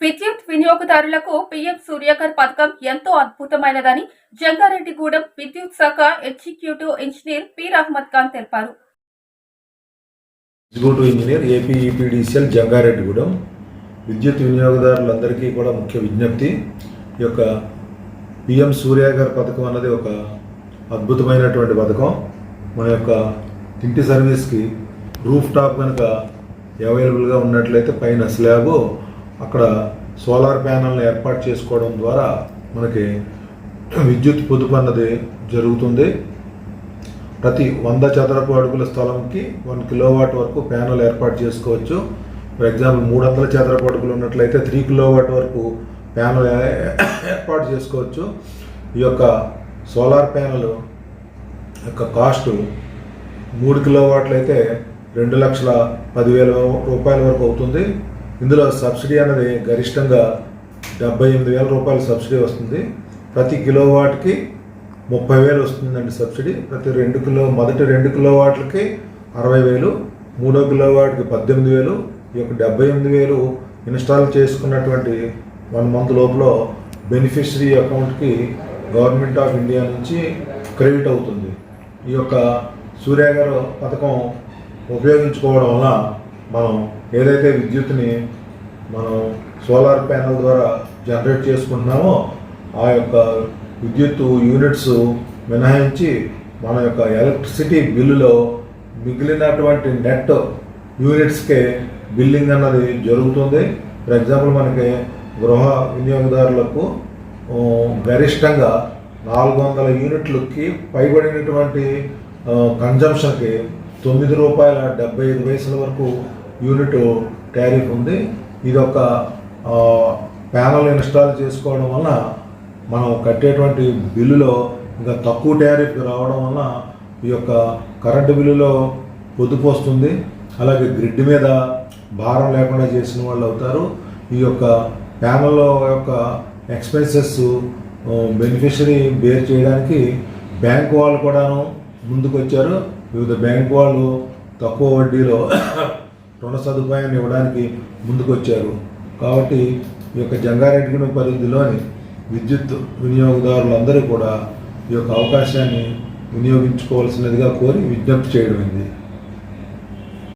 విద్యుత్ వినియోగదారులకు పీఎం సూర్యకర్ పథకం ఎంతో అద్భుతమైనదని జంగారెడ్డిగూడెం విద్యుత్ శాఖ ఎగ్జిక్యూటివ్ ఇంజనీర్ పీర్ అహ్మద్ ఖాన్ తెలిపారు. Executive engineer AP Jangareddygudem. విద్యుత్ వినియోగదారులందరికీ కూడా ముఖ్య విజ్ఞప్తి. ఈ యొక్క పిఎం సూర్యాగర్ పథకం అన్నది ఒక అద్భుతమైనటువంటి పథకం. మన యొక్క ఇంటి సర్వీస్కి రూఫ్ టాప్ కనుక అవైలబుల్గా ఉన్నట్లయితే పైన స్లాబు అక్కడ సోలార్ ప్యానల్ని ఏర్పాటు చేసుకోవడం ద్వారా మనకి విద్యుత్ పొదుపు అన్నది జరుగుతుంది. ప్రతి వంద చదరపు అడుగుల స్థలంకి వన్ కిలోవాట్ వరకు ప్యానల్ ఏర్పాటు చేసుకోవచ్చు. ఫర్ ఎగ్జాంపుల్ మూడు వందల చదరపు అడుగులు ఉన్నట్లయితే త్రీ కిలోవాట్ వరకు ప్యానల్ ఏర్పాటు చేసుకోవచ్చు. ఈ యొక్క సోలార్ ప్యానల్ యొక్క కాస్ట్ మూడు కిలోవాట్లు అయితే రెండు లక్షల పదివేల రూపాయల వరకు అవుతుంది. ఇందులో సబ్సిడీ అనేది గరిష్టంగా డెబ్బై ఎనిమిది వేల రూపాయల సబ్సిడీ వస్తుంది. ప్రతి కిలో వాట్కి ముప్పై వేలు వస్తుందండి సబ్సిడీ. ప్రతి రెండు కిలో మొదటి రెండు కిలో వాట్లకి అరవై వేలు మూడో కిలో వాట్కి పద్దెనిమిది వేలు ఈ యొక్క డెబ్బై ఎనిమిది వేలు ఇన్స్టాల్ చేసుకున్నటువంటి వన్ మంత్ లోపల బెనిఫిషరీ అకౌంట్కి గవర్నమెంట్ ఆఫ్ ఇండియా నుంచి క్రెడిట్ అవుతుంది. ఈ యొక్క సూర్యాగారు పథకం ఉపయోగించుకోవడం వల్ల మనం ఏదైతే విద్యుత్ని మనం సోలార్ ప్యానల్ ద్వారా జనరేట్ చేసుకుంటున్నామో ఆ యొక్క విద్యుత్ యూనిట్స్ మినహాయించి మన యొక్క ఎలక్ట్రిసిటీ బిల్లులో మిగిలినటువంటి నెట్ యూనిట్స్కే బిల్లింగ్ అన్నది జరుగుతుంది. ఫర్ ఎగ్జాంపుల్ మనకి గృహ వినియోగదారులకు గరిష్టంగా నాలుగు వందల యూనిట్లకి పైబడినటువంటి కన్జంప్షన్కి తొమ్మిది రూపాయల డెబ్బై ఐదు పైసల వరకు యూనిట్ టారిఫ్ ఉంది. ఇది ఒక ప్యానల్ ఇన్స్టాల్ చేసుకోవడం వలన మనం కట్టేటువంటి బిల్లులో ఇంకా తక్కువ ట్యారిఫ్ రావడం వలన ఈ యొక్క కరెంటు బిల్లులో పొదుపు వస్తుంది. అలాగే గ్రిడ్ మీద భారం లేకుండా చేసిన వాళ్ళు అవుతారు. ఈ యొక్క ప్యానల్ యొక్క ఎక్స్పెన్సెస్ బెనిఫిషరీ బేర్ చేయడానికి బ్యాంక్ వాళ్ళు కూడాను ముందుకు వచ్చారు వివిధ బ్యాంకు వాళ్ళు తక్కువ వడ్డీలో రుణ సదుపాయాన్ని ఇవ్వడానికి ముందుకొచ్చారు. కాబట్టి ఈ యొక్క జంగారెడ్డిగూడెం పరిధిలోని విద్యుత్ వినియోగదారులందరూ కూడా ఈ యొక్క అవకాశాన్ని వినియోగించుకోవాల్సినదిగా కోరి విజ్ఞప్తి చేయడమైంది.